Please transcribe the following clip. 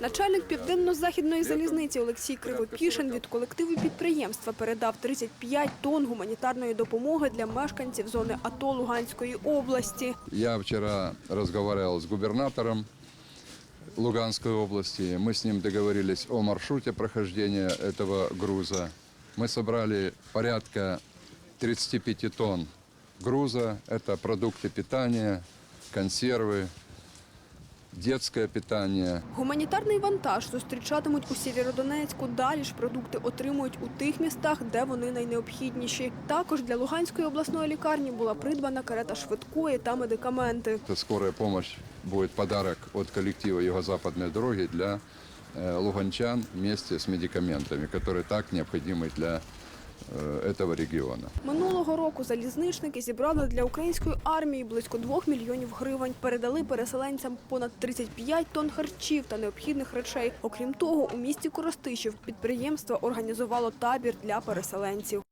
Начальник південно-західної залізниці Олексій Кривопішин від колективу підприємства передав 35 тонн гуманітарної допомоги для мешканців зони АТО Луганської області. Я вчера разговаривал с губернатором Луганской области. Мы с ним договорились о маршруте прохождения этого груза. Мы собрали порядка 35 тонн груза. Это продукты питания, консервы, детское питание, Гуманітарний вантаж зустрічатимуть у Сєвєродонецьку. Далі ж продукти отримують у тих містах, де вони найнеобхідніші. Також для Луганської обласної лікарні була придбана карета швидкої та медикаменти. Это скорая помощь будет подарок от коллектива Юго-Западной дороги для э, луганчан вместе с медикаментами, которые так необходимы для э, этого региона. Минулого року залізничники зібрали для української армії близько 2 мільйонів гривень. Передали переселенцям понад 35 тонн харчів та необхідних речей. Окрім того, у місті Коростишів підприємство організувало табір для переселенців.